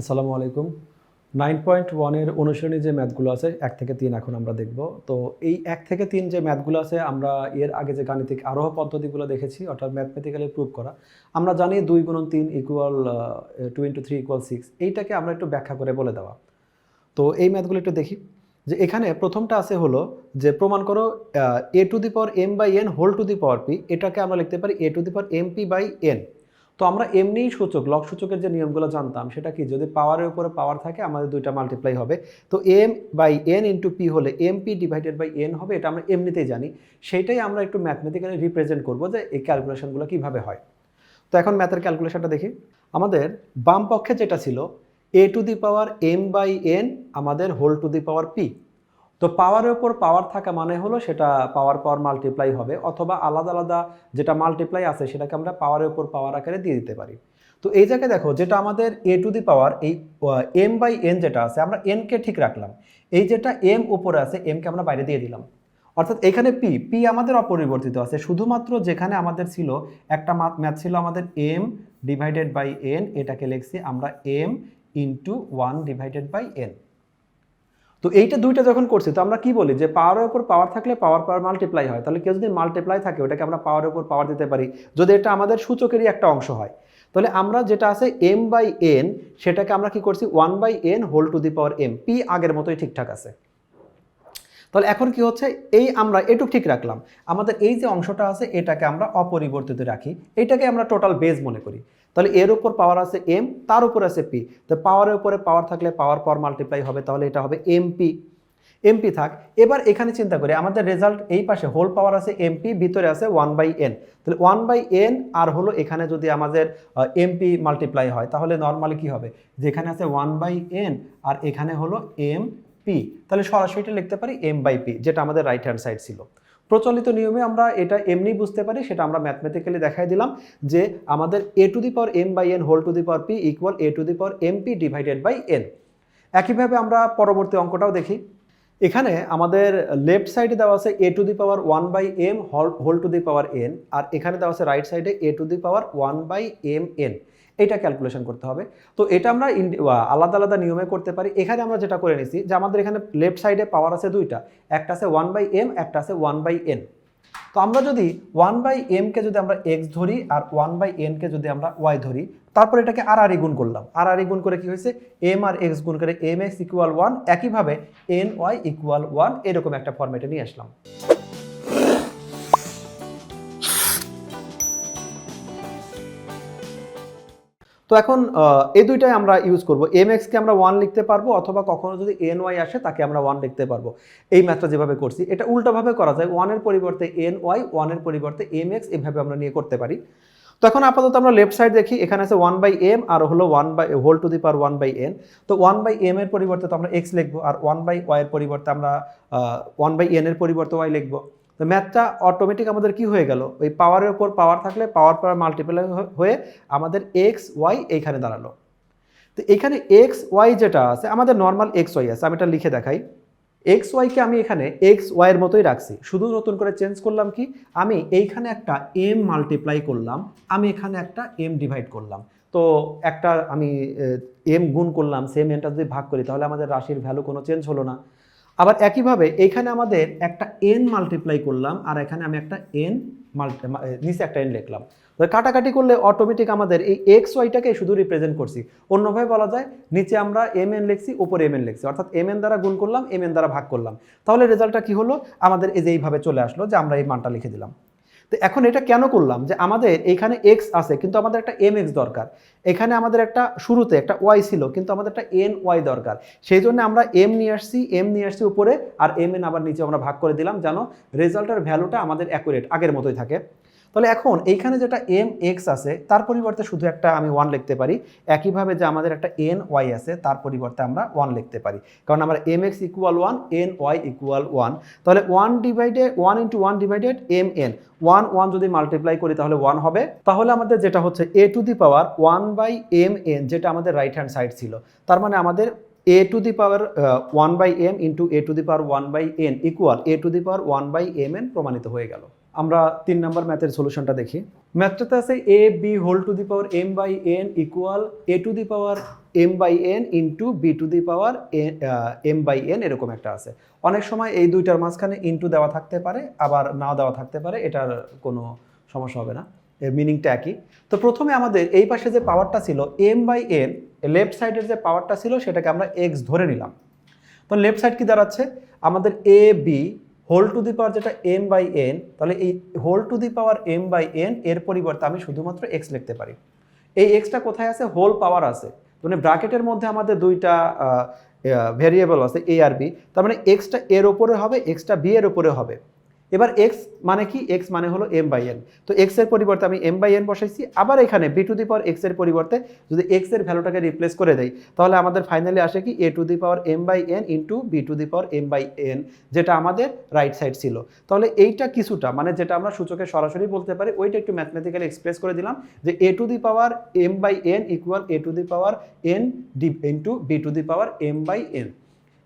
আসসালামু আলাইকুম। Nine point ওয়ানের অনুশীলনী যে ম্যাথগুলো আছে, এক থেকে তিন এখন আমরা দেখব। তো এই এক থেকে তিন যে ম্যাথগুলো আছে, আমরা এর আগে যে গাণিতিক আরোহ পদ্ধতিগুলো দেখেছি, অর্থাৎ ম্যাথমেটিক্যালি প্রুভ করা, আমরা জানি দুই গুণন তিন equal to into three equal six এইটাকে আমরা একটু ব্যাখ্যা করে বলে দেওয়া। তো এই ম্যাথগুলো একটু দেখি। যে এখানে প্রথমটা আছে হলো যে, প্রমাণ করো a to the power m by n whole to the power p এটাকে আমরা লিখতে পারি a to the power m p by n তো আমরা এমনিই সূচক লক সূচকের যে নিয়মগুলো জানতাম, সেটা কি? যদি পাওয়ারের উপরে পাওয়ার থাকে, আমাদের দুইটা মাল্টিপ্লাই হবে। তো m by n into p হলে m p divided by n হবে, এটা আমরা এমনিতেই জানি। সেইটাই আমরা একটু ম্যাথমেটিক্যালি রিপ্রেজেন্ট করব যে এই ক্যালকুলেশনগুলো কীভাবে হয়। তো এখন ম্যাথের ক্যালকুলেশনটা দেখি। আমাদের বাম পক্ষে যেটা ছিল a to the power m by n আমাদের whole to the power p তো পাওয়ারের ওপর পাওয়ার থাকা মানে হলো সেটা পাওয়ার পাওয়ার মাল্টিপ্লাই হবে অথবা আলাদা আলাদা যেটা মাল্টিপ্লাই আছে সেটাকে আমরা পাওয়ারের ওপর পাওয়ার আকারে দিয়ে দিতে পারি। তো এই জায়গায় দেখো যেটা আমাদের এ টু দি পাওয়ার এই এম বাই এন যেটা আছে আমরা এনকে ঠিক রাখলাম। এই যেটা এম উপরে আছে এমকে আমরা বাইরে দিয়ে দিলাম। অর্থাৎ এখানে পি পি আমাদের অপরিবর্তিত আছে। শুধুমাত্র যেখানে আমাদের ছিল একটা ম্যাথ ছিল আমাদের এম ডিভাইডেড বাই এন এটাকে লিখছি আমরা m into one divided by n তো এইটা দুইটা যখন করছি, তো আমরা কি বলি যে পাওয়ারের উপর পাওয়ার থাকলে পাওয়ার পাওয়ার মাল্টিপ্লাই হয়। তাহলে কেউ যদি মাল্টিপ্লাই থাকে, ওটাকে আমরা পাওয়ারের উপর পাওয়ার দিতে পারি। যদি এটা আমাদের সূচকেরই একটা অংশ হয়। তাহলে আমরা যেটা আছে এম বাই এন সেটাকে আমরা কি করছি? One by n whole to the power m p আগের মতোই ঠিকঠাক আছে। তাহলে এখন কি হচ্ছে? এই আমরা এটুক ঠিক রাখলাম। আমাদের এই যে অংশটা আছে, এটাকে আমরা অপরিবর্তিত রাখি। এটাকে আমরা টোটাল বেজ মনে করি। তাহলে এর উপর পাওয়ার আছে এম তার উপর আছে পি তো পাওয়ারের উপরে পাওয়ার থাকলে পাওয়ার পাওয়ার মাল্টিপ্লাই হবে, তাহলে এটা হবে এমপি এমপি থাক, এবার এখানে চিন্তা করি, আমাদের রেজাল্ট এই পাশে হোল পাওয়ার আছে এমপি ভিতরে আছে ওয়ান বাই এন তাহলে ওয়ান বাই এন আর হলো এখানে যদি আমাদের এমপি মাল্টিপ্লাই হয়, তাহলে নর্মালি কি হবে? যেখানে আছে ওয়ান বাই এন আর এখানে হলো এম পি তাহলে সরাসরি লিখতে পারি এম বাই পি যেটা আমাদের রাইট হ্যান্ড সাইড ছিল। প্রচলিত নিয়মে আমরা এটা এমনি বুঝতে পারি, সেটা আমরা ম্যাথমেটিক্যালি দেখাই দিলাম যে আমাদের a to the power m by n whole to the power p equal a to the power m p divided by n একইভাবে আমরা পরবর্তী অঙ্কটাও দেখি। এখানে আমাদের লেফট সাইডে দেওয়া আছে a to the power one by m whole to the power n আর এখানে দেওয়া আছে রাইট সাইডে a to the power one by m n এটা ক্যালকুলেশন করতে হবে। তো এটা আমরা আলাদা আলাদা নিয়মে করতে পারি। এখানে আমরা যেটা করে নিছি যে আমাদের এখানে লেফট সাইডে পাওয়ার আছে দুইটা। একটা আছে ওয়ান বাই এম একটা আছে ওয়ান বাই এন তো আমরা যদি ওয়ান বাই এমকে যদি আমরা এক্স ধরি আর ওয়ান বাই এনকে যদি আমরা ওয়াই ধরি, তারপর এটাকে আর আর গুণ করলাম। আর আর গুণ করে কি হয়েছে? এম আর এক্স গুণ করে এম এক্স ইকুয়াল ওয়ান একইভাবে এন ওয়াই ইকুয়াল ওয়ান এরকম একটা ফর্মেটে নিয়ে আসলাম। তো এখন এই দুইটাই আমরা ইউজ করব। এম এক্সকে আমরা ওয়ান লিখতে পারব অথবা কখনো যদি এন ওয়াই আসে তাকে আমরা ওয়ান লিখতে পারব। এই ম্যাথটা যেভাবে করছি, এটা উল্টোভাবে করা যায়। ওয়ানের পরিবর্তে এন ওয়াই ওয়ানের পরিবর্তে এম এক্স এভাবে আমরা নিয়ে করতে পারি। তো এখন আপাতত আমরা লেফট সাইড দেখি, এখানে আছে ওয়ান বাই এম আর হলো one by whole to the power one by n তো ওয়ান বাই এম এর পরিবর্তে তো আমরা এক্স লিখব, আর ওয়ান বাই ওয়াই এর পরিবর্তে আমরা ওয়ান বাই এন এর পরিবর্তে ওয়াই লিখব। তো ম্যাথটা অটোমেটিক আমাদের কি হয়ে গেল? ওই পাওয়ারের উপর পাওয়ার থাকলে পাওয়ার পাওয়ার মাল্টিপ্লাই হয়ে আমাদের এক্স ওয়াই এইখানে দাঁড়াল। তো এখানে এক্স ওয়াই যেটা আছে, আমাদের নর্মাল এক্স ওয়াই আছে, আমি এটা লিখে দেখাই। এক্স ওয়াইকে আমি এখানে এক্স ওয়াইয়ের মতোই রাখছি। শুধু নতুন করে চেঞ্জ করলাম কি? আমি এইখানে একটা এম মাল্টিপ্লাই করলাম, আমি এখানে একটা এম ডিভাইড করলাম। তো একটা আমি এম গুণ করলাম সেম এমটা যদি ভাগ করি, তাহলে আমাদের রাশির ভ্যালু কোনো চেঞ্জ হলো না। আবার একইভাবে এইখানে আমাদের একটা এন মাল্টিপ্লাই করলাম আর এখানে আমি একটা এন মাল্টি নিচে একটা এন লিখলাম। তো কাটাকাটি করলে অটোমেটিক আমাদের এই এক্স ওয়াইটাকে শুধু রিপ্রেজেন্ট করছি। অন্যভাবে বলা যায়, নিচে আমরা এম এন লিখছি, উপরে এম এন লিখছি। অর্থাৎ এম এন দ্বারা গুণ করলাম এম এন দ্বারা ভাগ করলাম। তাহলে রেজাল্টটা কি হলো? আমাদের এই যে এইভাবে চলে আসলো যে আমরা এই মানটা লিখে দিলাম। তো এখন এটা কেন করলাম? যে আমাদের এখানে এক্স আছে, কিন্তু আমাদের একটা এম এক্স দরকার। এখানে আমাদের একটা শুরুতে একটা ওয়াই ছিল, কিন্তু আমাদের একটা এন ওয়াই দরকার। সেই জন্য আমরা এম নিয়ে আসছি এম নিয়ে আসছি উপরে, আর এম এন আবার নিচে আমরা ভাগ করে দিলাম, যেন রেজাল্টের ভ্যালুটা আমাদের অ্যাকুরেট আগের মতোই থাকে। তাহলে এখন এইখানে যেটা এম এক্স আছে, তার পরিবর্তে শুধু একটা আমি ওয়ান লিখতে পারি। একইভাবে যে আমাদের একটা এন ওয়াই আছে, তার পরিবর্তে আমরা ওয়ান লিখতে পারি। কারণ আমরা m x equal one n y equal one তাহলে one divided one into one divided m n one one যদি মাল্টিপ্লাই করি তাহলে ওয়ান হবে। তাহলে আমাদের যেটা হচ্ছে a to the power one by m n যেটা আমাদের রাইট হ্যান্ড সাইড ছিল। তার মানে আমাদের a to the power one by m into a to the power one by n equal a to the power one by m n প্রমাণিত হয়ে গেল। আমরা তিন নম্বর ম্যাথের সলিউশনটা দেখি। ম্যাথটাতে আছে a b whole to the power m by n equal a to the power m by n into b to the power m by n এরকম একটা আছে। অনেক সময় এই দুইটার মাঝখানে ইন্টু দেওয়া থাকতে পারে, আবার নাও দেওয়া থাকতে পারে, এটার কোনো সমস্যা হবে না। এর মিনিংটা একই। তো প্রথমে আমাদের এই পাশে যে পাওয়ারটা ছিল এম বাই এন লেফট সাইডের যে পাওয়ারটা ছিল, সেটাকে আমরা এক্স ধরে নিলাম। তো লেফট সাইড কি দাঁড়াচ্ছে? আমাদের a b whole to the power যেটা এম বাই এন তাহলে এই whole to the power m by n এর পরিবর্তে আমি শুধুমাত্র এক্স লিখতে পারি। এই এক্সটা কোথায় আছে? হোল পাওয়ার আছে। মানে ব্র্যাকেটের মধ্যে আমাদের দুইটা ভেরিয়েবল আছে এ আর বি তার মানে এক্সটা এর ওপরে হবে এক্সটা বি এর ওপরে হবে। এবার এক্স মানে কি? এক্স মানে হলো এম বাই এন তো এক্সের পরিবর্তে আমি এম বাই এন বসাইছি। আবার এখানে বি টু দি পাওয়ার এক্সের পরিবর্তে যদি এক্সের ভ্যালুটাকে রিপ্লেস করে দেই, তাহলে আমাদের ফাইনালি আসে কি? A to the power m by n into b to the power m by n যেটা আমাদের রাইট সাইড ছিল। তাহলে এইটা কিছুটা মানে যেটা আমরা সূচকে সরাসরি বলতে পারি, ওইটা একটু ম্যাথমেটিক্যালি এক্সপ্রেস করে দিলাম যে a to the power m by n equal a to the power n d into b to the power m by n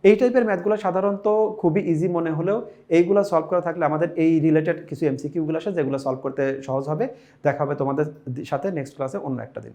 এই টাইপের ম্যাথগুলো সাধারণত খুবই ইজি মনে হলেও এইগুলো সলভ করা থাকলে আমাদের এই রিলেটেড কিছু এমসিকিউগুলো আছে যেগুলো সলভ করতে সহজ হবে। দেখা হবে তোমাদের সাথে নেক্সট ক্লাসে অন্য একটা দিন।